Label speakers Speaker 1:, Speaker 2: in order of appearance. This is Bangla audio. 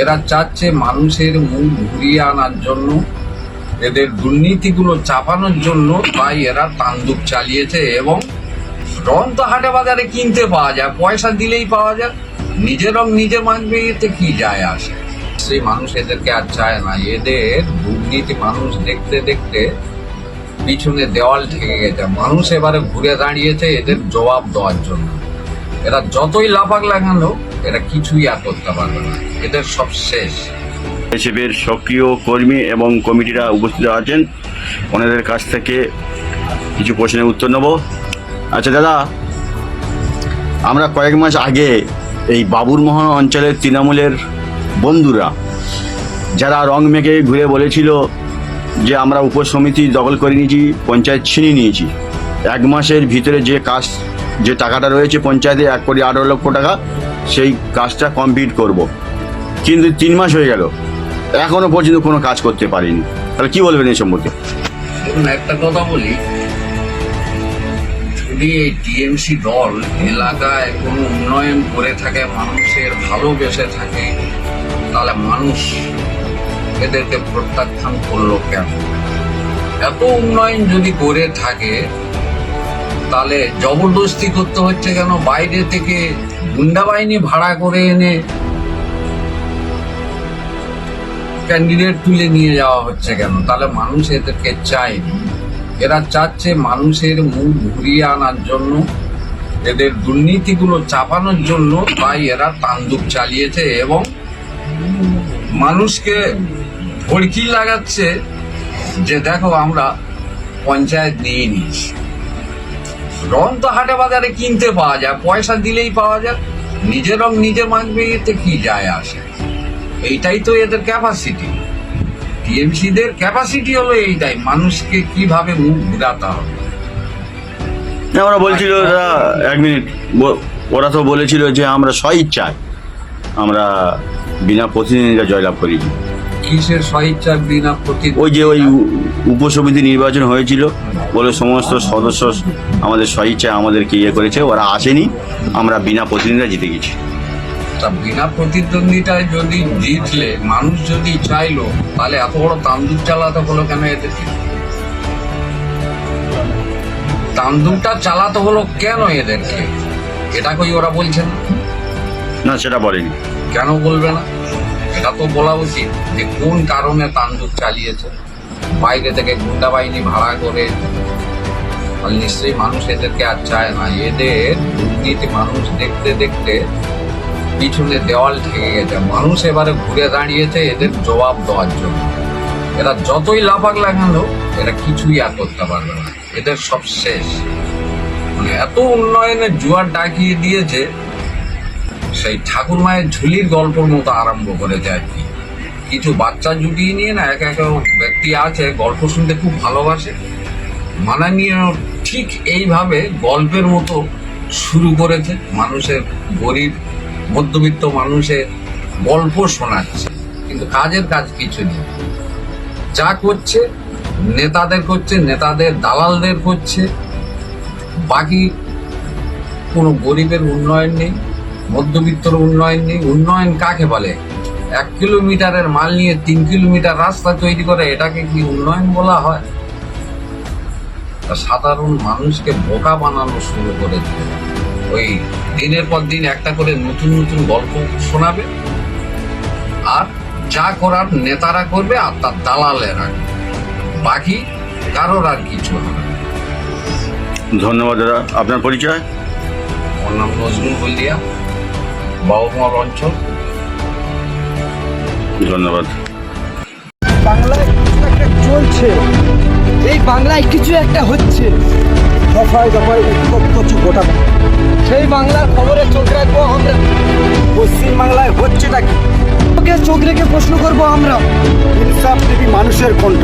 Speaker 1: এরা চাচ্ছে মানুষের মুখ ঘুরিয়ে আনার জন্য, এদের দুর্নীতিগুলো চাপানোর জন্য, তাই এরা তান্দুক চালিয়েছে এবং রং তো হাটে বাজারে কিনতে পাওয়া যায়, পয়সা দিলেই পাওয়া যায় নিজের রং নিজে মাখবে, এতে কি যায় আসে? সেই মানুষ এদেরকে আর চায় না, এদের দুর্নীতি মানুষ দেখতে দেখতে পিছনে দেওয়াল ঠেকে গেছে, মানুষ এবারে ঘুরে দাঁড়িয়েছে এদের জবাব দেওয়ার জন্য। এরা যতই লাফাক লাগানো এরা কিছুই আর করতে পারবে না। এদের সব শেষ।
Speaker 2: এসএফের সক্রিয় কর্মী এবং কমিটিরা উপস্থিত আছেন। ওনাদের কাছ থেকে কিছু প্রশ্নের উত্তর নেব। আচ্ছা দাদা, আমরা কয়েক মাস আগে এই বাবুরমোহন অঞ্চলের তৃণমূলের বন্ধুরা যারা রং মেঘে ঘুরে বলেছিল যে আমরা উপসমিতি দখল করে নিয়েছি, পঞ্চায়েত ছিনিয়ে নিয়েছি। এক মাসের ভিতরে যে কাজ, যে টাকাটা রয়েছে পঞ্চায়েতে, এক কোটি আঠারো লক্ষ টাকা সেই কাজটা কমপ্লিট করব। কিন্তু তিন মাস হয়ে গেল। এখনও পর্যন্ত কোনো কাজ করতে পারিনি। তাহলে কি বলবেন এই সম্পর্কে?
Speaker 1: একটা কথা বলি। যদি এই টিএমসি দল এলাকায় কোনো উন্নয়ন করে থাকে, মানুষের ভালোবেসে থাকে, তাহলে মানুষ এদেরকে প্রত্যাখ্যান করল কেন? এত উন্নয়ন যদি করে থাকে, তাহলে জবরদস্তি করতে হচ্ছে কেন? বাইরে থেকে গুন্ডা বাহিনী ভাড়া করে এনে ক্যান্ডিডেট তুলে নিয়ে যাওয়া হচ্ছে কেন? তাহলে মানুষ এদেরকে চায়নি এরা চাচ্ছে মানুষের মুখ ঘুরিয়ে আনার জন্য, এদের দুর্নীতিগুলো চাপানোর জন্য, তাই এরা তান্দুক চালিয়েছে এবং মানুষকে ভড়কি লাগাচ্ছে যে দেখো আমরা পঞ্চায়েত নিয়ে নিয়েছি। রং তো হাটে বাজারে কিনতে পাওয়া যায় পয়সা দিলেই পাওয়া যায়। নিজের রং নিজে মাখবে এতে কি যায় আসে? এইটাই তো এদের ক্যাপাসিটি টিএমসিদের ক্যাপাসিটি হলো এইটাই মানুষকে কীভাবে মুখ ঘুরাতে হবে।
Speaker 2: ওরা বলছিল এক মিনিট ওরা তো বলেছিল যে আমরা স্বইচ্ছায় আমরা বিনা প্রতিনিধিরা জয়লাভ করেছি
Speaker 1: কিসের স্বইচ্ছার বিনা প্রতি
Speaker 2: ওই যে ওই উপসমিতি নির্বাচন হয়েছিল বলে সমস্ত সদস্য আমাদের স্বইচ্ছায় আমাদেরকে ইয়ে করেছে ওরা আসেনি আমরা বিনা প্রতিনিধিরা জিতে গেছি।
Speaker 1: তা বিনা প্রতিদ্বন্দ্বিতায় যদি জিতলে মানুষ যদি চাইলো তাহলে এত বড় তান্দুক চালাতে হলো কেন এদেরকে তান্দুকটা চালাতে হলো কেন এদেরকে? এটা কই ওরা বলছে না?
Speaker 2: না সেটা বলেনি।
Speaker 1: কেন বলবে না? এটা তো বলা উচিত যে কোন কারণে তান্দুক চালিয়েছে? বাইরে থেকে গুন্ডা বাহিনী ভাড়া করে। নিশ্চয়ই মানুষ এদেরকে আর চায় না। এদের দুর্নীতি মানুষ দেখতে দেখতে পিছনে দেওয়াল ঠেকে গেছে। মানুষ এবারে ঘুরে দাঁড়িয়েছে, এদের জবাব দেওয়ার জন্য। এরা যতই লাফাক লাগানো এরা কিছুই আর করতে পারবে না। এদের সব শেষ। মানে এত উন্নয়নের জোয়ার ডাকিয়ে দিয়েছে, সেই ঠাকুর মায়ের ঝুলির গল্পের মতো আরম্ভ করেছে আর কি? কিছু বাচ্চা জুটিয়ে নিয়ে না এক এক ব্যক্তি আছে, গল্প শুনতে খুব ভালোবাসে। মাননীয় ঠিক এইভাবে গল্পের মতো শুরু করেছে। মানুষের গরিব, মধ্যবিত্ত মানুষের গল্প শোনাচ্ছে, কিন্তু কাজের কাজ কিছু নেই। যা করছে, নেতাদের করছে, নেতাদের, দালালদের করছে। বাকি কোনো গরিবের উন্নয়ন নেই, মধ্যবিত্তর উন্নয়ন নেই। উন্নয়ন কাকে বলে? এক কিলোমিটারের মাল নিয়ে তিন কিলোমিটার রাস্তা তৈরি করে এটাকে কি উন্নয়ন বলা হয়? সাধারণ মানুষকে বোকা বানানো শুরু করে দিল। ওই দিনের পর দিন একটা করে নতুন নতুন গল্প শোনাবে আর যা করার নেতারা করবে আর তার দালালেরা। বাকি কারোর আর কিছু হবে
Speaker 2: ধন্যবাদ দাদা। আপনার পরিচয়?
Speaker 1: আমার নাম নজরুল বলদিয়া বাবুমার অঞ্চল।
Speaker 2: ধন্যবাদ।
Speaker 3: বাংলায় কিছু একটা চলছে। এই বাংলায় কিছু একটা হচ্ছে। দফায় দফায় গোটা সেই বাংলার খবরে চোখ রাখব আমরা। পশ্চিম বাংলায় হচ্ছেটা কি? চোখ রেখে প্রশ্ন করব আমরা? ইনসাফ মানুষের কণ্ঠ